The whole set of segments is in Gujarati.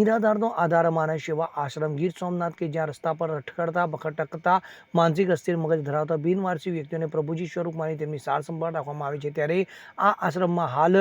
નિરાધારનો આધાર માને સેવા આશ્રમ ગીર સોમનાથ કે જ્યાં રસ્તા પર અટકડતા બખટકતા, માનસિક અસ્થિર મગજ ધરાવતા બિનવારસી વ્યક્તિઓને પ્રભુજી સ્વરૂપ માની તેમની સાર સંભાળ રાખવામાં આવે છે. ત્યારે આ આશ્રમમાં હાલ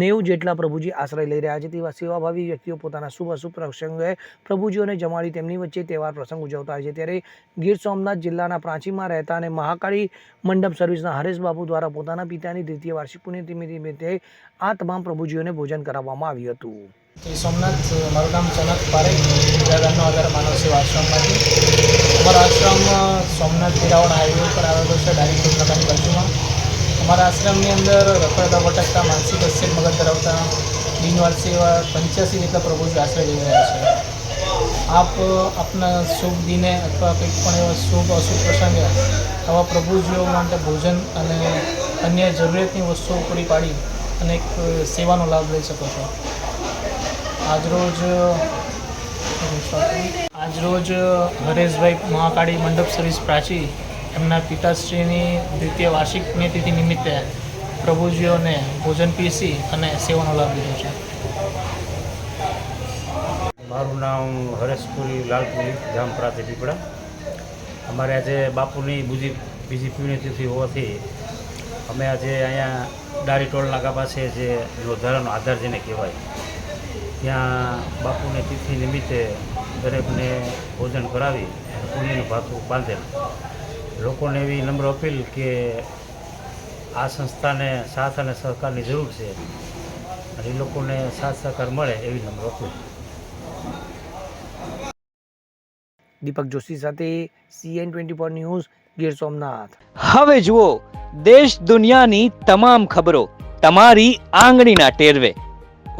નેવું જેટલા પ્રભુજી આશ્રય લઈ રહ્યા છે તેવા સેવાભાવી વ્યક્તિઓ પોતાના શુભ અશુભ પ્રસંગે પ્રભુજીઓને જમાડી તેમની વચ્ચે તહેવાર પ્રસંગ ઉજવતા હોય છે. ત્યારે ગીર સોમનાથ જિલ્લાના પ્રાંચીમાં રહેતા અને મહાકાળી મંડપ સર્વિસના હરેશ બાબુ દ્વારા પોતાના પિતાની દ્વિતીય વાર્ષિક પુણ્યતિથિ નિમિત્તે આ તમામ પ્રભુજીઓને ભોજન કરાવવામાં આવ્યું હતું. શ્રી સોમનાથ, મારું નામ સનત પારેખ. વિદ્યાધારનો આધાર માનવ સેવા આશ્રમમાંથી. અમારો આશ્રમ સોમનાથ વેરાવળ હાઈવે પર આવેલો છે ડાયરેક્ટ ટોલનાકાની બાજુમાં. અમારા આશ્રમની અંદર રખડતા ભટકતા માનસિક અસ્થિર મગજ ધરાવતા બિનવારસી એવા પંચ્યાસી જેટલા પ્રભુજી આશ્રય લઈ રહ્યા છે. આપ, આપના શુભ દિને અથવા કંઈક પણ એવા શુભ, અશુભ પ્રસંગે આવા પ્રભુજીઓ માટે ભોજન અને અન્ય જરૂરિયાતની વસ્તુઓ પૂરી પાડી અને એક સેવાનો લાભ લઈ શકો છો. આજરોજ આજરોજ હરેશભાઈ મહાકાળી મંડપ સર્વિસ પ્રાચી એમના પિતાશ્રીની દ્વિતીય વાર્ષિક પુણ્યતિથિ નિમિત્તે પ્રભુજીઓને ભોજન પીસી અને સેવાનો લાભ લીધો છે. મારું નામ હરેશપુરી લાલપુરી ગામ પ્રાંતિ પીપળા. અમારે આજે બાપુની બીજી બીજી પુણ્યતિથિ હોવાથી અમે આજે અહીંયા ડારી ટોલ નાકા પાસે જે લોધારાનો આધાર જેને કહેવાય ત્યાં બાપુની તિથિ નિમિત્તે દરેકને ભોજન કરાવી અને પુણ્યનું ભાથું બાંધેલું. લોકોને એવી નમ્ર અપીલ કે આ સંસ્થાને સાથ અને સહકારની જરૂર છે. અને એ લોકોને સાથ સહકાર મળે એવી નમ્ર અપીલ. દીપક જોશી સાથે CN twenty four news Gir Somnath. હવે જુઓ દેશ દુનિયાની તમામ ખબરો તમારી આંગળીના ટેરવે.